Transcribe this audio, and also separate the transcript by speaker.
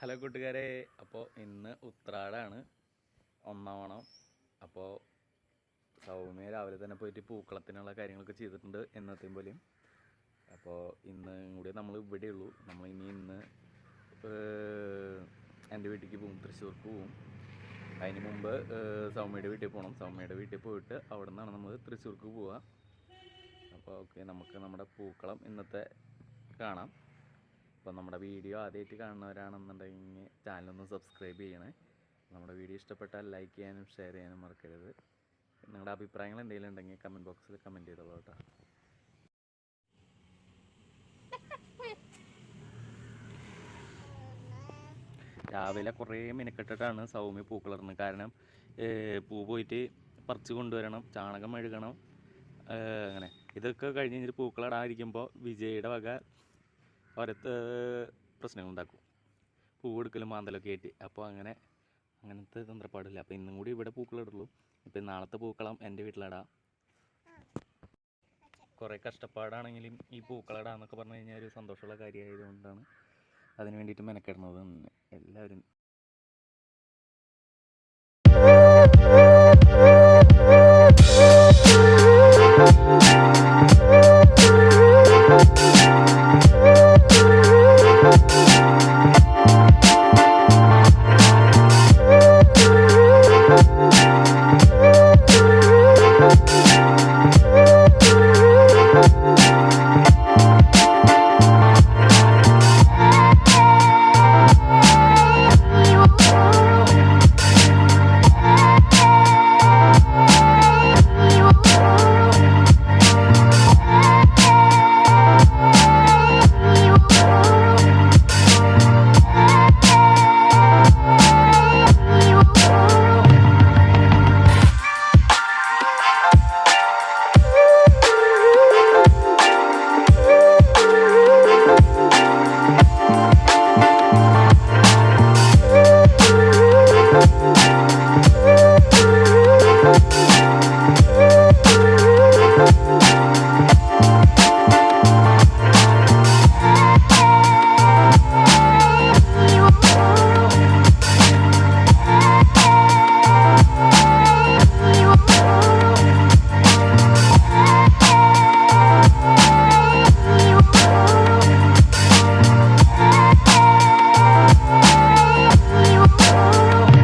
Speaker 1: Hello കൂട്ടുകാരെ അപ്പോൾ ഇന്ന് ഉത്രാടാണ്. ഒന്നാം ഓണം അപ്പോൾ സൗമ്യ രാവിലെ തന്നെ പോയിട്ട് പൂക്കളത്തിനുള്ള കാര്യങ്ങളൊക്കെ ചെയ്തിട്ടുണ്ട് എന്നത്തെയും പോലെയും. അപ്പോൾ ഇന്ന് കൂടി നമ്മൾ ഇവിടെ ഉള്ളൂ. നമ്മൾ ഇനി ഇന്ന് എന്റെ വീട്ടിലേക്ക് പോകും തൃശ്ശൂർക്ക് പോകും അതിന് മുമ്പ് സൗമ്യയുടെ വീട്ടിൽ പോകണം സൗമ്യയുടെ വീട്ടിൽ പോയിട്ട് അവിടെ നിന്നാണ് നമ്മൾ തൃശ്ശൂർക്ക് പോവുക അപ്പോൾ ഓക്കെ നമുക്ക് നമ്മുടെ പൂക്കളം ഇന്നത്തെ കാണാം. അപ്പോൾ നമ്മുടെ വീഡിയോ ആദ്യമായിട്ട് കാണുന്നവരാണെന്നുണ്ടെങ്കിൽ ചാനലൊന്ന് സബ്സ്ക്രൈബ് ചെയ്യണേ. നമ്മുടെ വീഡിയോ ഇഷ്ടപ്പെട്ടാൽ ലൈക്ക് ചെയ്യാനും ഷെയർ ചെയ്യാനും മറക്കരുത്. നിങ്ങളുടെ അഭിപ്രായങ്ങൾ എന്തെങ്കിലും ഉണ്ടെങ്കിൽ കമന്റ് ബോക്സിൽ കമന്റ് ചെയ്തോളൂ കേട്ടോ. രാവിലെ കുറേ മിനക്കെട്ടിട്ടാണ് സൗമ്യ പൂക്കളർന്ന് കാരണം പൂ പോയിട്ട് പറിച്ച് കൊണ്ടുവരണം ചാണകം മെഴുകണം അങ്ങനെ. ഇതൊക്കെ കഴിഞ്ഞ് കഴിഞ്ഞിട്ട് പൂക്കളടാതിരിക്കുമ്പോൾ വിജയുടെ വക ഓരത്ത് പ്രശ്നങ്ങളുണ്ടാക്കും. പൂ എടുക്കലും മാന്തലൊക്കെ ആയിട്ട്. അപ്പോൾ അങ്ങനെ അങ്ങനത്തെ തന്ത്രപ്പാടില്ല. അപ്പോൾ ഇന്നും കൂടി ഇവിടെ പൂക്കളിടുള്ളൂ ഇപ്പം നാളത്തെ പൂക്കളം എന്റെ വീട്ടിലിടാം. കുറേ കഷ്ടപ്പാടാണെങ്കിലും ഈ പൂക്കളിടാന്നൊക്കെ പറഞ്ഞു കഴിഞ്ഞാൽ ഒരു സന്തോഷമുള്ള കാര്യമായതുകൊണ്ടാണ് അതിന് വേണ്ടിയിട്ട് മെനക്കെടുന്നത് എല്ലാവരും